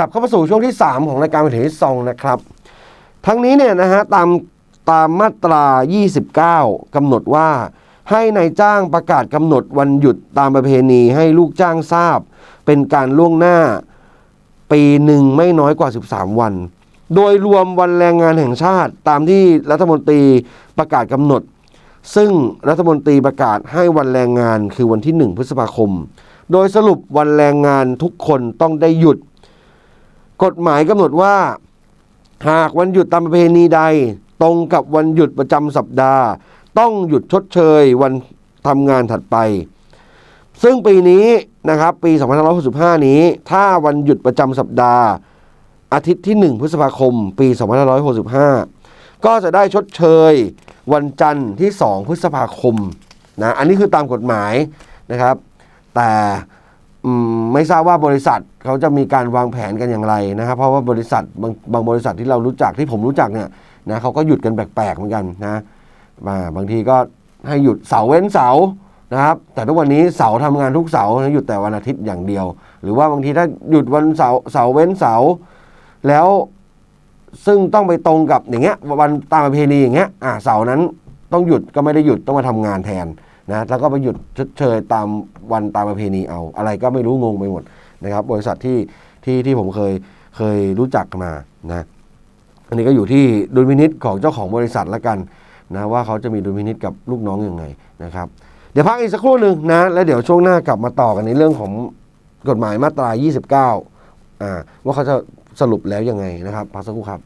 ลับเข้ามาสู่ช่วงที่ 3 ของรายการเป็นที่ซองนะครับ ทั้งนี้เนี่ยนะฮะตามตามมาตรา 29กำหนดว่า ให้ในายจ้างประกาศกำหนดวันหยุดตามประเพณีให้ลูกจ้างทราบ เป็นการล่วงหน้าปีหนึ่งไม่น้อยกว่า 13 วัน โดยรวมวันแรงงานแห่งชาติตามที่รัฐมนตรีประกาศกำหนด ซึ่งรัฐมนตรีประกาศให้วันแรงงานคือวันที่ 1 พฤษภาคม โดยสรุปวันแรงงานทุกคนต้องได้หยุด กฎหมายกำหนดว่า หากวันหยุดตามประเพณีใด ตรงกับวันหยุดประจำสัปดาห์ ต้องหยุดชดเชยวันทำงานถัดไป ซึ่งปีนี้นะครับปี 2565 นี้ ถ้าวันหยุดประจำสัปดาห์ อาทิตย์ที่ 1 พฤษภาคม ปี 2565 ก็จะได้ชดเชยวันจันทร์ที่ 2 พฤษภาคมนะอันนี้คือตามกฎหมายนะครับ แต่ ไม่ทราบว่าบริษัทเขาจะมีการวางแผนกันอย่างไรนะครับ เพราะว่าบริษัทบางบางบริษัทที่เรารู้จักที่ผมรู้จักเนี่ยนะเขาก็หยุดกันแปลกๆเหมือนกันนะมาบางทีก็ให้หยุดเสาร์เว้นเสาร์นะครับ แต่ทุกวันนี้เสาร์ทำงานทุกเสาร์หยุดแต่วันอาทิตย์อย่างเดียว หรือว่าบางทีถ้าหยุดวันเสาร์เสาร์เว้นเสาร์แล้วซึ่งต้องไปตรงกับอย่างเงี้ยวันตามประเพณีอย่างเงี้ยอ่าเสาร์นั้นต้องหยุดก็ไม่ได้หยุดต้องมาทำงานแทน นะแล้วก็ไปหยุดชดเชยตามวันตามประเพณีเอา อะไรก็ไม่รู้งงไปหมดนะครับ บริษัทที่ที่ที่ผมเคยเคยรู้จักมานะอันนี้ก็อยู่ที่ดุลพินิษของเจ้าของบริษัทละกันนะว่าเขาจะมีดุลพินิษกับลูกน้องอยังไงนะครับ เดี๋ยวพักอีกสักครู่หนึ่งนะแล้วเดี๋ยวช่วงหน้ากลับมาต่อกันในเรื่องของกฎหมายมาตรา 29อ่าว่าเขาจะสรุปแล้วยังไงนะครับพักสักครู่ครับ